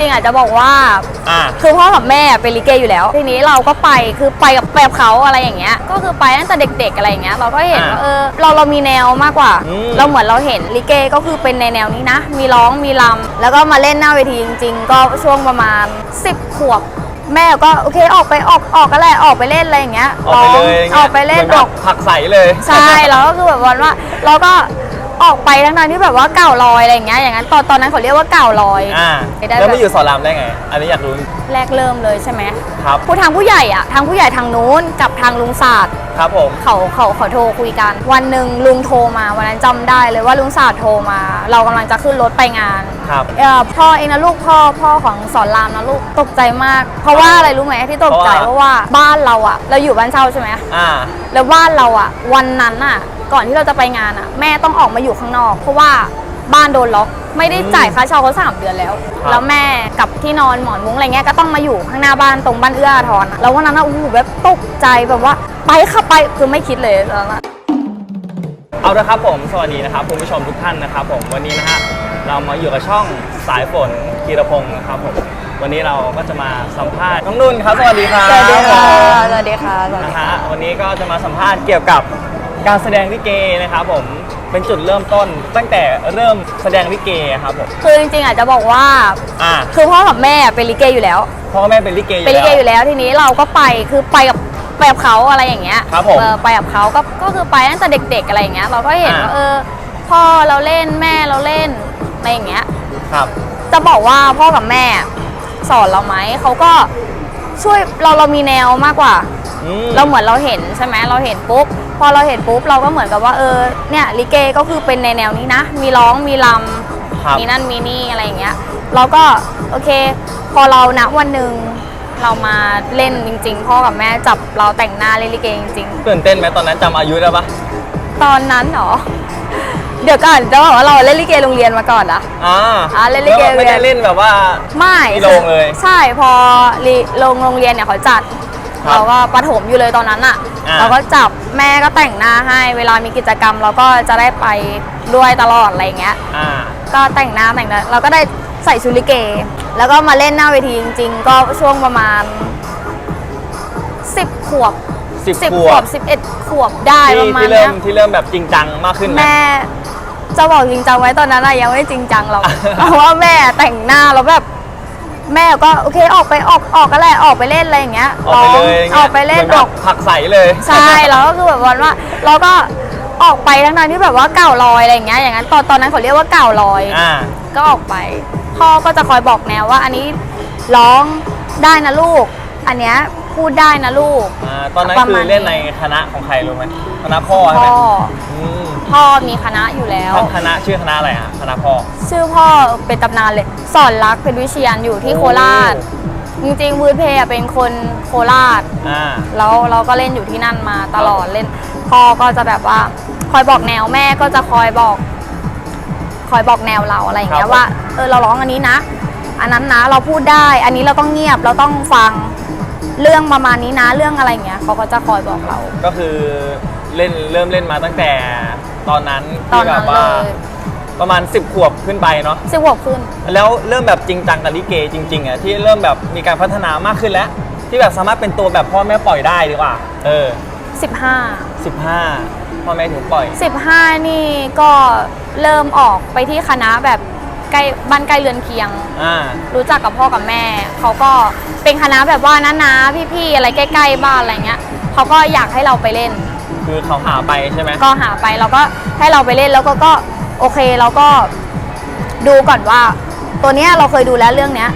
ริงๆอาจจะบอกว่าอ่า คือพ่อกับแม่เป็นลิเกอยู่แล้ว ทีนี้เราก็ไปคือไปกับไปกับเขาอะไรอย่างเงี้ย ก็คือไปตั้งแต่เด็ก ๆอะไรอย่างเงี้ยเราก็เห็นว่าอ่าเออเราเรามีแนวมากกว่า อืม เราเหมือนเราเห็นลิเกก็คือเป็นในแนวนี้นะ มีร้องมีรำแล้วก็มาเล่นหน้าเวทีจริง ๆ ก็ช่วงประมาณ 10ขวบ แม่ก็โอเคออกไปออกออกก็แหละออกไปเล่นอะไรอย่างเงี้ยออกไปเลยร้งออกไปเล่นหมือแบอบกผักใสเลย ใช่ แล้วก็คือแบบวันว่าเราก็ ออกไปทั้งๆที่แบบว่าเก่าลอยอะไรอย่างเงี้ยอย่างนั้นตอนตอนนั้นเขาเรียกว่าเก่าลอยอ่าได้แล้วแบบมาอยู่สอนรามได้ไง อันนี้อยากรู้แรกเริ่มเลยใช่ไหมครับผู้ทางผู้ใหญ่อะทางผู้ใหญ่ทางนู้นกับทางลุงศาสตร์ครับผมเขาเขาเขาโทรคุยกัน วันหนึ่งลุงโทรมาวันนั้นจำได้เลยว่าลุงศาสตร์โทรมา เรากำลังจะขึ้นรถไปงานครับเอ่อพ่อเองนะลูกพ่อพ่อของสอนรามนะลูกตกใจมาก เพราะว่าอะไรรู้ไหมที่ตกใจเพเพราะราะว่าว่าบ้านเราอะเราอยู่บ้านเช่าใช่ไหมอ่าแล้วบ้านเราอะวันนั้นอะ ก่อนที่เราจะไปงานอะแม่ต้องออกมาอยู่ข้างนอก เพราะว่าบ้านโดนล็อกไม่ได้จ่ายค่าเช่าเขาสามเดือนแล้ว ครับแล้วแม่กับที่นอนหมอนมุ้งอะไรเงี้ยก็ต้องมาอยู่ข้างหน้าบ้านตรงบ้านเอื้ออาทรอะแล้ววันนั้นอะโอ้โหแบบตกใจแบบว่า ไปค่ะไปคือไม่คิดเลยตอนนั้นอะเอาละครับผมสวัสดีนะครับคุณผู้ชมทุกท่านนะครับผมวันนี้นะฮะเรามาอยู่กับช่องสายฝนกีรพงศ์นะครับผมวันนี้เราก็จะมาสัมภาษณ์น้องนุ่นครับสวัสดีครับสวัสดีค่ะผมสวัสดีค่ะสวัสดีนะค่ะ ฮะวันนี้ก็จะมาสัมภาษณ์เกี่ยวกับ การแสดงลิเกนะครับผมเป็นจุดเริ่มต้น ตั้งแต่เริ่มแสดงลิเกครับผมคือจริงๆอาจจะบอกว่า อ่าคือพ่อกับแม่เป็นลิเกอยู่แล้ว พ่อแม่เป็นลิเกอยู่เป็นลิแล้วเกอยู่แล้วทีนี้เราก็ไปคือไปกับไปกับเขาอะไรอย่างเงี้ยครับผมเออไปกับเขาก็ก็คือไปตั้งแต่เด็ก ๆอะไรอย่างเงี้ยเราก็เห็นอ่าว่าเออพ่อเราเล่นแม่เราเล่นอะไรอย่างเงี้ยครับ จะบอกว่าพ่อกับแม่สอนเราไหมเขาก็ช่วยเราเรามีแนวมากกว่าอืม เราเหมือนเราเห็นใช่ไหมเราเห็นปุ๊บพอเราเห็นปุ๊บเราก็เหมือนกับว่าเออเนี่ยลิเกก็คือเป็นในแนวนี้นะ มีร้องมีรครับำมีนั่นมีนี่อะไรอย่างเงี้ยเราก็โอเค พอเราณวันหนึ่งเรามาเล่นจริง ๆ พ่อกับแม่จับเราแต่งหน้าเล่นลิเกจริงตื่นเต้นไหมตอนนั้นจำอายุได้ปะๆตอนนั้นเหรอเดี๋ยวก่อนจะบอกว่าเราเล่นลิเกโรงเรียนมาก่อนอะอ่าอ่าเล่นลิเกแวไม่ได้เรียนเล่นแบบว่าไม่ที่โรงเลย ใช่พอลิโรงโรงเรียนเนี่ยเขาจัด ครับเราก็ประถมอยู่เลยตอนนั้นอะอ่า เราก็จับแม่ก็แต่งหน้าให้ เวลามีกิจกรรมเราก็จะได้ไปด้วยตลอดอะไรอย่างเงี้ย อ่า ก็แต่งหน้าแต่งหน้าเราก็ได้ใส่ชุดลิเก แล้วก็มาเล่นหน้าเวทีจริง ๆ ก็ช่วงประมาณ 10 ขวบสิบ10ขขววบบ11 ขวบได้ปที่ระมาณที่เริ่เนี้มยที่เริ่มแบบจริงจังมากขึ้นไหม แม่จะบอกจริงจังไว้ตอนนั้นอะยังไม่จริงจังหรอก เพราะว่าแม่แต่งหน้าแล้วแบบ แม่ก็โอเคออกไปออกออกก็แหละออกไปเล่นอะไรอย่างเงี้ยออกไปเลยร้งออกไปเล่นหมือแบอบก ผักใสเลยใช่แล้วก็คือแบบวันว่าเราก็ออกไปทั้งๆที่แบบว่าเก่าลอยอะไรอย่างเงี้ยอย่างนั้นตอนตอนนั้นเขาเรียกว่าเก่าลอย อ่า ก็ออกไป พ่อก็จะคอยบอกแนวว่าอันนี้ร้องได้นะลูก อันเนี้ย พูดได้นะลูก อ่าตอนนั้นประคืมาอณเล่นในคณะของใครรู้ไหมคณะพ่อใช่พ่ไหมออืมพ่อมีคณะอยู่แล้วคณะชื่อคณะอะไรอะคณะพ่อ ชื่อพ่อเป็นตำนานเลย สอนรักเป็นวิเชียนอยู่ที่โคราช จริงๆวูดเพย์อะเป็นคนโคราช อ่า แล้วเราก็เล่นอยู่ที่นั่นมาตลอดเล่น พ่อก็จะแบบว่า คอยบอกแนวแม่ก็จะคอยบอก คอยบอกแนวเราอะไรอย่างเงี้ครัยบ ว่าเออเราร้องอันนี้นะ อันนั้นนะเราพูดได้ อันนี้เราต้องเงียบเราต้องฟัง เรื่องประมาณนี้นะเรื่องอะไรอย่างเงี้ยเขาก็จะคอยบอกเรา ก็คือเล่นเริ่มเล่นมาตั้งแต่ตอนนั้นตอนที่แบนั้นบเลว่ายประมาณ 10 ขวบขึ้นไปเนาะสิบขวบขึ้น แล้วเริ่มแบบจริงจังกับลิเกจริงๆอะที่เริ่มแบบมีการพัฒนามากขึ้นแล้ว ที่แบบสามารถเป็นตัวแบบพ่อแม่ปล่อยได้ดีกว่า เออ 15 15 พ่อแม่ถึงปล่อย 15 นี่ก็เริ่มออกไปที่คณะแบบ ใกล้บ้านใกล้เรือนเคียง อ่า รู้จักกับพ่อกับแม่ เขาก็เป็นคณะแบบว่าน้าๆพี่ๆอะไรใกล้ๆบ้านอะไรเงี้ยเขาก็อยากให้เราไปเล่น คือเขาหาไปใช่ไหมก็หาไปเราก็ให้เราไปเล่นแล้วก็ก็โอเคเราก็ดูก่อนว่า ตัวเนี้ยเราเคยดูแล้วเรื่องเนี้ย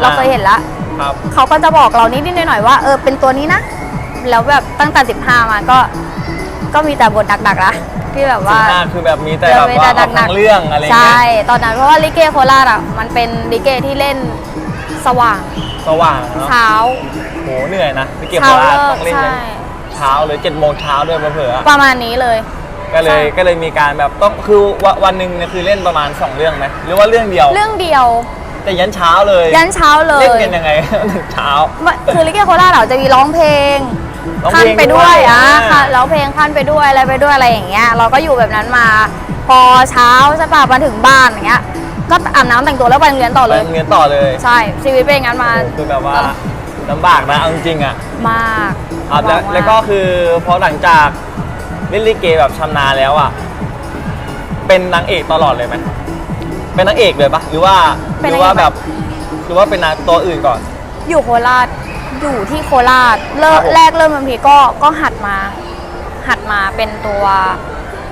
เราเคยเห็นแล้วครับ เขาก็จะบอกเรานิดๆหน่อยๆว่าเออเป็นตัวนี้นะแล้วแบบตั้งแต่15มาก็ ก็มีแต่บทหนักๆนะที่แบบว่า15คือแบบมีแต่เรื่แบองบมีว่าแต่เอาหนัทั้กงๆเรื่องอะไรใช่เงี้ยตอนนั้นเพราะว่าลิเกโคราชอะมันเป็นลิเกที่เล่นสว่างสว่างเนาะเช้าโหเหนื่อยนะลิเกโคเช้าราชเลิต้กองเล่นใช่ กันเช้าเลย7โมงเช้าด้วยเผื่อๆประมาณนี้เลยก็เลยใช่ ก็เลยมีการแบบต้องคือวันวันหนึ่งเนี่ยคือเล่นประมาณ2เรื่องไหมหรือว่าเรื่องเดียว เรื่องเดียว แต่ยันเช้าเลยยันเช้าเลยเล่นกันยังไง ถึงเช้าคือลิเกโคราชเราจะมีร้องเพลง ร้องขั้เพนลงไปด้วยด้วยอะอ่าค่ะร้องเพลงขั้นไปด้วยอะไรไปด้วยอะไรอย่างเงี้ย เราก็อยู่แบบนั้นมา พอเช้าใช่ป่ะมาถึงบ้านอย่างเงี้ย ก็อาบน้ำแต่งตัวแล้วไปโรงเรียนต่อไปเลยโรงเรียนต่อเลยใช่ชีวิตเป็นอย่างนั้นมาโอ้โหคือแบบว่าลำบากนะเอาจริงๆอะมากครับแล้วมากแล้วก็คือพอหลังจากเล่นลิเกแบบชำนาญแล้วอะเป็นนางเอกตลอดเลยไหมเป็นนางเอกเลยปะหรือว่าหรือว่าแบบหรือว่าเป็นนางตัวอื่นก่อน อยู่โคราช อยู่ที่โคราชเริ่ครัมบผม แรกเริ่มบางทีก็ก็หัดมา หัดมาเป็นตัว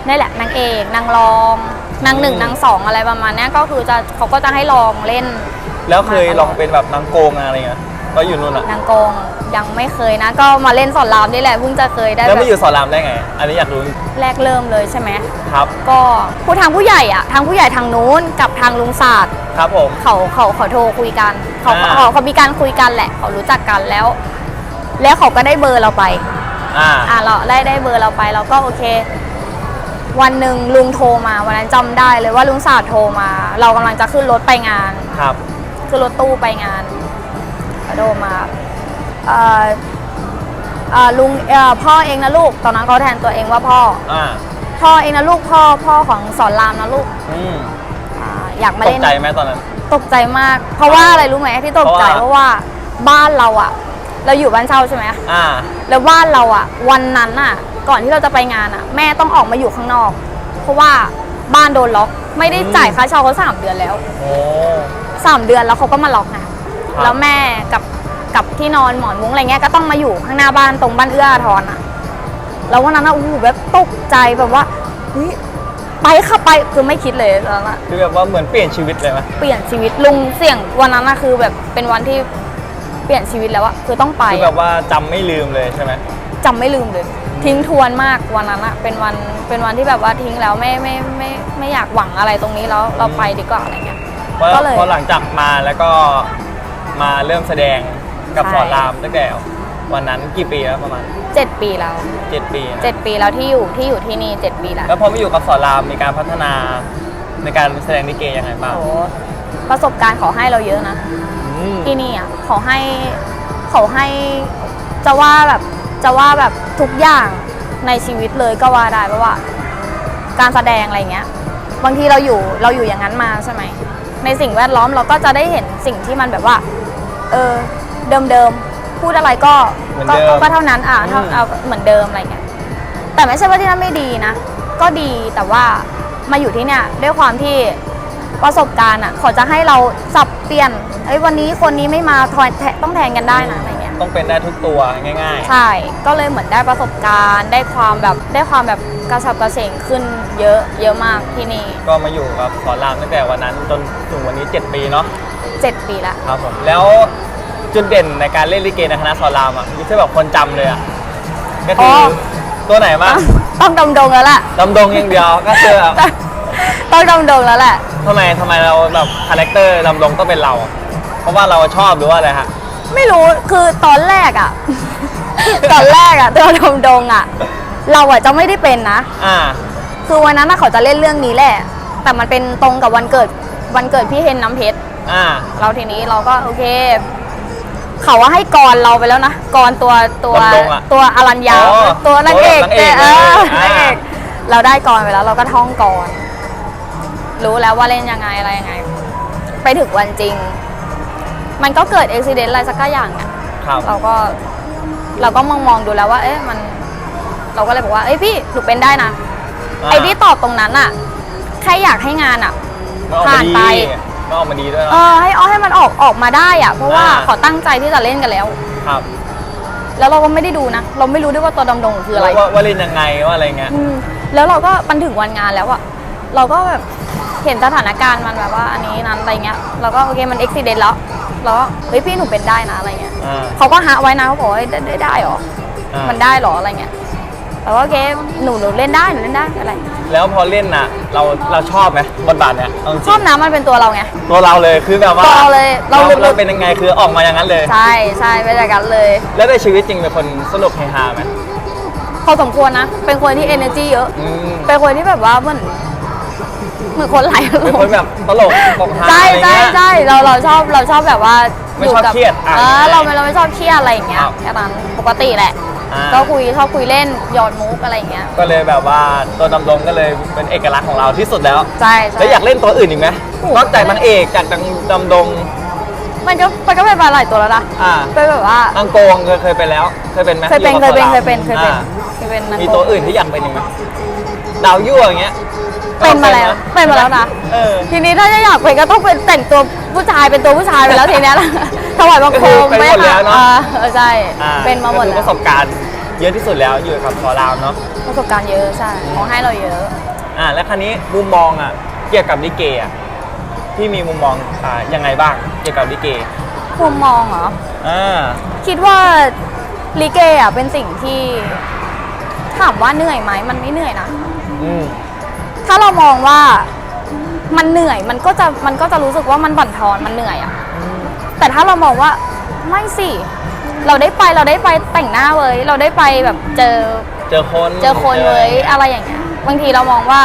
นี่แหละนางเอกนางรองนางหนึ่งนางสองอะไรประมาณเนี้ยก็คือจะเขาก็จะให้ลองเล่น แล้วเคยลองเป็นแบบนางโกงอะไรเงี้ย ก็อยู่นู่นอะนางโกงยังไม่เคยนะ ก็มาเล่นสอนรามนี่แหละเพิ่งจะเคยได้แล้วแบไม่บอยู่สอนรามได้ไง อันนี้อยากรู้แรกเริ่มเลยใช่ไหมครับก็ผู้ทางผู้ใหญ่อะทางผู้ใหญ่ทางนู้นกับทางลุงศาสตร์ครับผมเขาเขาเขาโทรคุยกันเขาอ่าเขาเขามีการคุยกันแหละ เขารู้จักกันแล้ว แล้วเขาก็ได้เบอร์เราไปอ่าอ่าเราได้ได้เบอร์เราไปเราก็โอเค วันหนึ่งลุงโทรมาวันนั้นจำได้เลยว่าลุงศาสตร์โทรมา เรากำลังจะขึ้นรถไปงานครับขึ้นรถตู้ไปงานเขา โทรมาเอ่อเอ่อลุงเอ่อพ่อเองนะลูก ตอนนั้นเขาแทนตัวเองว่าพ่ออ่าพ่อเองนะลูกพ่อพ่อของสอนรามนะลูกอืมอ่าอยากมาตกเล่นใจไหมตอนนั้น ตกใจมาก เพราะว่าอะไรรู้ไหมที่ตกใจเพเพราะราะว่าว่าบ้านเราอะเราอยู่บ้านเช่าใช่ไหมอ่า แล้วบ้านเราอะวันนั้นอะก่อนที่เราจะไปงานอะแม่ต้องออกมาอยู่ข้างนอก เพราะว่าบ้านโดนล็อก ไม่ได้อืมจ่ายค่าเช่าเขาสามเดือนแล้วโอ้สามเดือนแล้วเขาก็มาล็อกนะ ครับ แล้วแม่กับกับที่นอนหมอนมุ้งอะไรเงี้ยก็ต้องมาอยู่ข้างหน้าบ้านตรงบ้านเอื้ออาทรอะแล้ววันนั้นอะโอ้โหแบบตกใจแบบว่าเฮ้ยไปค่ะไปคือไม่คิดเลยตอนนั้นอะคือแบบว่าเหมือนเปลี่ยนชีวิตเลยไหมเปลี่ยนชีวิตลุงเสี่ยงวันนั้นอะคือแบบเป็นวันที่เปลี่ยนชีวิตแล้วอะคือต้องไปคือแบบว่าจำไม่ลืมเลยใช่ไหม จำไม่ลืมเลย ทิ้งทวนมากวันนั้นอะเป็นวันเป็นวันที่แบบว่าทิ้งแล้วไม่ไม่ไม่ไม่อยากหวังอะไรตรงนี้แล้วเราไปดีกว่าอะไรเงี้ย เพราะก็เลยพอหลังจากมาแล้วก็ มาเริ่มแสดงกับใช่ สอนรามตั้งแต่วันนั้นกี่ปีแล้วประมาณเจ็ดปีแล้วเจ็ดปีนะเจ็ดปีแล้วที่อยู่ที่อยู่ที่นี่เจ็ดปีแล้ว แล้วพอมาอยู่กับสอนรามมีการพัฒนาในการแสดงลิเกยังไงบ้างโอ้ประสบการณ์เขาให้เราเยอะนะ อืม ที่นี่อะเขาให้เขาให้จะว่าแบบจะว่าแบบทุกอย่างในชีวิตเลยก็ว่าได้เพราะว่า การแสดงอะไรเงี้ย บางทีเราอยู่เราอยู่อย่างนั้นมาใช่ไหมในสิ่งแวดล้อมเราก็จะได้เห็นสิ่งที่มันแบบว่า เออเดิมๆพูดอะไรก็เหมือนก็เดิมก็ก็เท่านั้นอะเท่าอืม เอาเหมือนเดิมอะไรเงี้ยแต่ไม่ใช่ว่าที่นั่นไม่ดีนะ ก็ดีแต่ว่ามาอยู่ที่เนี่ยด้วยความที่ประสบการณ์อะเขาจะให้เราสับเปลี่ยนเอ้ยวันนี้คนนี้ไม่มาทอยแทต้องแทนกันได้นะอะไรเงี้ย ต้องเป็นได้ทุกตัวง่ายใช่ ก็เลยเหมือนได้ประสบการณ์ ได้ความแบบได้ความแบบกระฉับกระเฉงขึ้นเยอะเยอะมากที่นี่ๆก็มาอยู่กับสอนรามตั้งแต่วันนั้นจนถึงวันนี้ 7 ปีเนาะเจ็ดปีละ ครับผมแล้วจุดเด่นในการเล่นลิเกในคณะสอนรามอะที่แบบคนจำเลยอะก็คืออตัวไหนบ้างต้องดำดงแล้วแหละดำดงอย่างเดียวก็คือแบบต้องดำดงแล้วแหละ ทำไมทำไมเราแบบคาแรคเตอร์ดำดงต้องเป็นเราอะเพราะว่าเราชอบหรือว่าอะไรฮะ ไม่รู้คือตอนแรกอะ ตอนแรกอะตัวดำดงอะเราอะจะไม่ได้เป็นนะ อ่า คือวันนั้นน่ะเขาจะเล่นเรื่องนี้แหละ แต่มันเป็นตรงกับวันเกิดวันเกิดพี่เฮนน้ำเพชร อ่า เราทีนี้เราก็โอเค เขาว่าให้กรเราไปแล้วนะกรตัวตัวดำดงอะตัวอรัญญาอ๋อตัวนางเอกตัวนางเอกเออเลยนางเอกอ่า เราได้กรไปแล้วเราก็ท่องกรรู้แล้วว่าเล่นยังไงอะไรยังไง ไปถึงวันจริง มันก็เกิดอุบิเหตุอะไรสักอย่างเนี่ยครับ เราก็เราก็มองมองๆดูแล้วว่า เอ๊ะมัน เราก็เลยบอกว่าเอ้ยพี่หนูเป็นได้นะไอ้ที่ตอบตรงนั้นอะแค่อยากให้งานอะมันออกมาผ่านดีไปมันออกมาดีด้วยเอเนาะอให้เอาให้มันออกออกมาได้อะเพราะว่าอ่าเขาตั้งใจที่จะเล่นกันแล้ว ครับ แล้วเราก็ไม่ได้ดูนะ เราไม่รู้ด้วยว่าตัวดำดงคืออะไร ว่าว่าเล่นยังไงว่าอะไรเงี้ยอืมแล้วเราก็มันถึงวันงานแล้วอะเราก็แบบเห็นสถานการณ์มันแบบว่าอันนี้นั้นอะไรเงี้ย เราก็โอเคมันอุบิเหตุแล้ว แล้วก็เฮ้ยพี่หนูเป็นได้นะอะไรเงี้ยอ่า เขาก็หาไว้นะเขาบอกว่าเฮ้ยได้ได้ได้เหรออ่ามันได้เหรออะไรเงี้ยแต่ว่าโอเคหนูหนูเล่นได้หนูเล่นได้อะไรแล้วพอเล่นน่ะ เราเราชอบไหมบทบาทเนี้ยเาจริงชอบนะมันเป็นตัวเราไง ตัวเราเลยคือแบบว่าตัวเราเลยเราเราหลุด เราเป็นยังไงคือออกมาอย่างนั้นเลย ใช่ใช่เป็นอย่างนั้นเลย แล้วในชีวิตจริงเป็นคนสนุกเฮฮาไหมพอสมควรนะ เป็นคนที่ energy เยอะ อืม เป็นคนที่แบบว่าเหมือน เหมือนคนไหลอารเป็นมคนณ์แบบตลกปกฮาใช่อะไรใช่เงี้ย ใช่เราเราชอบเราชอบแบบว่าไม่ชอบกัเครียดอะเออเราไม่เราไม่ชอบเครียดอะไรอย่างเงี้ยครับ แค่นั้นปกติแหละ อ่าก็คุยชอบคุยเล่นหยอดมุกอะไรอย่างเงี้ยก็เลยแบบว่าตัวดำดงก็เลยเป็นเอกลักษณ์ของเราที่สุดแล้ว ใช่ใช่ แล้วอยากเล่นตัวอื่นอีกไหมโอ้นอกจากนางเอกจากดำดำดง มันก็มันก็เป็นมาหลายตัวแล้วนะอ่า เป็นแบบว่าอังโกงเคยเคยไปแล้ว เคยเป็นไหมเคยเป็นอเคยเป็นกับเคยเป็นเคยเป็นอ่าเคยเป็นนางมีโกตัวอื่นที่อยากเป็นอีกไหมดาวยั่วอย่างเงี้ยเป็นมาแล้วก็เป็นมาแล้วนะเออ ทีนี้ถ้าจะอยากเป็นก็ต้องเป็นแต่งตัวผู้ชายเป็นตัวผู้ชายไปแล้วทีเนี้ยถวายบังคมก็คือเป็นหมดแล้วเนอะอ่เออใช่อ่เป็นมาหมดก็คือแล้ปวระสบการณ์เยอะที่สุดแล้วอยู่กับคอรามเนาะ ประสบการณ์เยอะใช่ของให้เราเยอะ อ่าแล้วคราวนี้มุมมองอะเกี่ยวกับลิเกอะ ที่มีมุมมองอ่ายังไงบ้างเกี่ยวกับลิเกมุมมองเหรอ อ่าคิดว่าลิเกอะเป็นสิ่งที่ถามว่าเหนื่อยไหมมันไม่เหนื่อยนะ อืมถ้าเรามองว่ามันเหนื่อยมันก็จะมันก็จะรู้สึกว่ามันบั่นทอนมันเหนื่อยอะแต่ถ้าเรามองว่าไม่สิ เราได้ไปเราได้ไปแต่งหน้าเว้ยเราได้ไปแบบเจอเจอคนเจอคนเว้ยอะไรอย่างเงี้ยบางทีเรามองว่า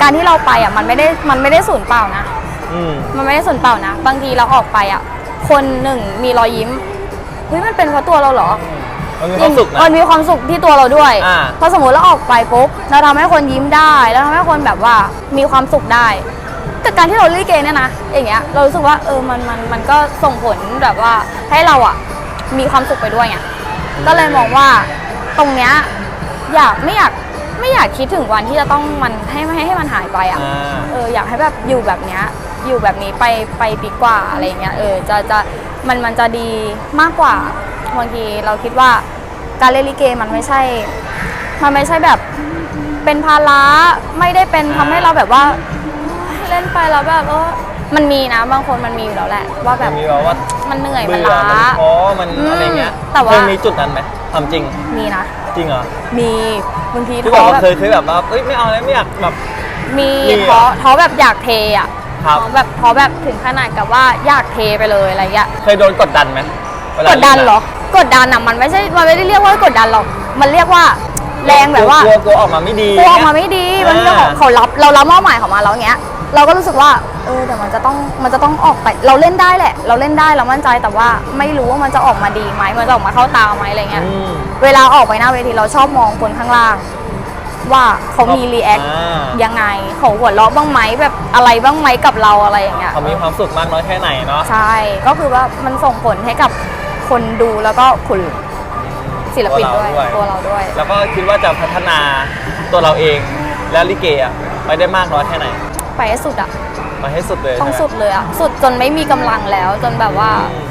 การที่เราไปอะมันไม่ได้มันไม่ได้สูญเปล่านะ อืม มันไม่ได้สูญเปล่านะ บางทีเราออกไปอะ คนหนึ่งมีรอยยิ้มเฮ้ยมันเป็นเพราะตัวเราเหรอมันมีความสุขนะ มันมีความสุขที่ตัวเราด้วยอ่าพอสมมติเราออกไปปุ๊บเราทำให้คนยิ้มได้ แล้วทำให้คนแบบว่ามีความสุขได้ แต่การที่เราเล่นเกมเนี่ยนะอย่างเงี้ยเรารู้สึกว่าเออมันมันมันก็ส่งผลแบบว่าให้เราอะมีความสุขไปด้วยไงก็เลยมองว่าตรงเนี้ยอยากไม่อยาก ไม่อยากคิดถึงวันที่จะต้องมันให้ให้ให้มันหายไปอะอ่า เอออยากให้แบบอยู่แบบเนี้ยอยู่แบบนี้ไปไปปีกว่าอะไรเงี้ยเออจะจะมันมันจะดีมากกว่าบางทีเราคิดว่าการเล่นลิเกมันไม่ใช่ มันไม่ใช่แบบเป็นภาระไม่ได้เป็นทำให้เราแบบว่าเล่นไปแล้วแบบเออมันมีนะบางคนมันมีอยู่แล้วแหละ ว่าแบบมีแบบว่ามันเหนื่อยมันเบื่อล้า มันท้อมันอืมอะไรเงี้ยแต่ว่า เคยมีจุดนั้นไหมทำจริง มีนะ จริงเหรอมีบางทีที่บท้อกอว่าแบบเคยเคยแบบว่าเอ้ยไม่เอาแล้วไม่อยากแบบ มีมีเหรอท้อท้อแบบอยากเทอะครับ ท้อแบบท้อแบบถึงขนาดกับว่าอยากเทไปเลยอะไรเงี้ย เคยโดนกดดันไหมเวลากดดันล่ะเหรอ กดดันอะมันไม่ใช่ มันไม่ได้เรียกว่ากดดันหรอก มันเรียกว่าแรงแบบว่ากลัวกลัวออกมาไม่ดีกลัวออกมาไม่ดี มันเรื่องของอ่าเขารับ เรารับมอบหมายของมาแล้วเงี้ย เราก็รู้สึกว่า เออแต่มันจะต้องมันจะต้องออกไปเราเล่นได้แหละ เราเล่นได้เรามั่นใจแต่ว่าไม่รู้ว่ามันจะออกมาดีไหมมันจะออกมาเข้าตาไหมอะไรเงี้ยอืม เวลาออกไปหน้าเวทีเราชอบมองคนข้างล่าง ว่าเขามีรีแอคอ่า ยังไงเขาหัวเราะบ้างไหมแบบอะไรบ้างไหมกับเราอะไรอย่างเงี้ย เขามีความสุขมากน้อยแค่ไหนเนาะ ใช่ ก็คือว่ามันส่งผลให้กับคนดูแล้วก็คุณศิลปินด้วย ตัวเราด้วยแล้วก็คิดว่าจะพัฒนาตัวเราเองและลิเกอะไปได้มากน้อยแค่ไหน ไปให้สุดอะ มาให้สุดเลยต้องใช่ไหมสุดเลยอะสุดจนไม่มีกำลังแล้ว จนแบบว่าอืม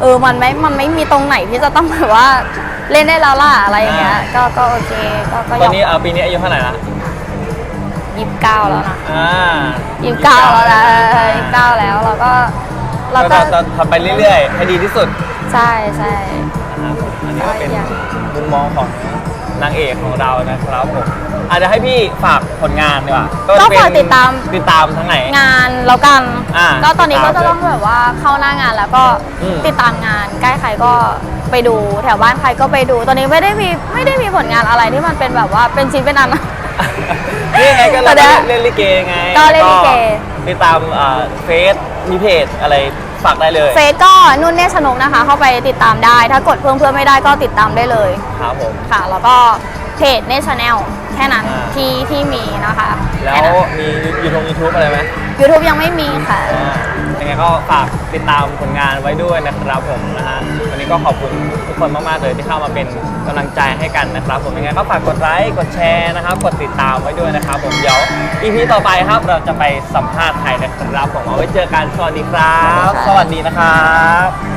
เออมันไม่มันไม่มีตรงไหนที่จะต้องแบบว่าเล่นได้แล้วล่ะอะไรอย่างเงี้ยก็ก็โอเคก็ก็ตอนนี้เอาปีนี้อายุเท่าไหร่ละยี่สิบเก้าแล้วนะอ่ายี่สิบเก้าแล้วนะยี่สิบเก้าแล้วเราก็เราเราก็จะทำไปเรื่อยๆให้ดีที่สุด ใช่ใช่นะครับอันนี้ก็เป็นใช่มุมมองของ นางเอกของเรานะครับผมอาจจะให้พี่ฝากผลงานดีกว่าก็จะเป็นฝากติดตาม ติดตามทั้งไหน งานแล้วกัน อ่าก็ตอนนี้ก็ติดตามจะต้องแบบว่าเข้าหน้างานแล้วก็อืม ติดตามงานใกล้ใครก็ไปดูแถวบ้านใครก็ไปดู ตอนนี้ไม่ได้มีไม่ได้มีผลงานอะไรที่มันเป็นแบบว่าเป็นชิ้นเป็นอันนะนี่ไงก็เราแต่ก็เดี๋ยวเล่นลิเกไงก็เล่นลิเก ติดตามอ่าเฟซ มีเพจอะไรฝากได้เลย เฟซก็นุ่นเนชนกนะคะ เข้าไปติดตามได้ ถ้ากดเพิ่มเพื่อนไม่ได้ก็ติดตามได้เลยครับผม ค่ะ แล้วก็เพจเนชแนลแค่นั้นอ่า ที่ที่มีนะคะแล้ค่วนั้น มียูทูบยูทูบอะไรไหม YouTube ยังไม่มีค่ะ อ่า ยังไงก็ฝากติดตามผลงานไว้ด้วยนะครับผมนะฮะวันนี้ก็ขอบคุณทุกคนมากๆเลยที่เข้ามาเป็นกำลังใจให้กันนะครับผมยังไงก็ฝากกดไลค์กดแชร์นะครับกดติดตามไว้ด้วยนะครับผมเดี๋ยว EP ต่อไปครับเราจะไปสัมภาษณ์ใครนะครับผมเอาไว้เจอกันสวัสดีครับ สวัสดีนะครับ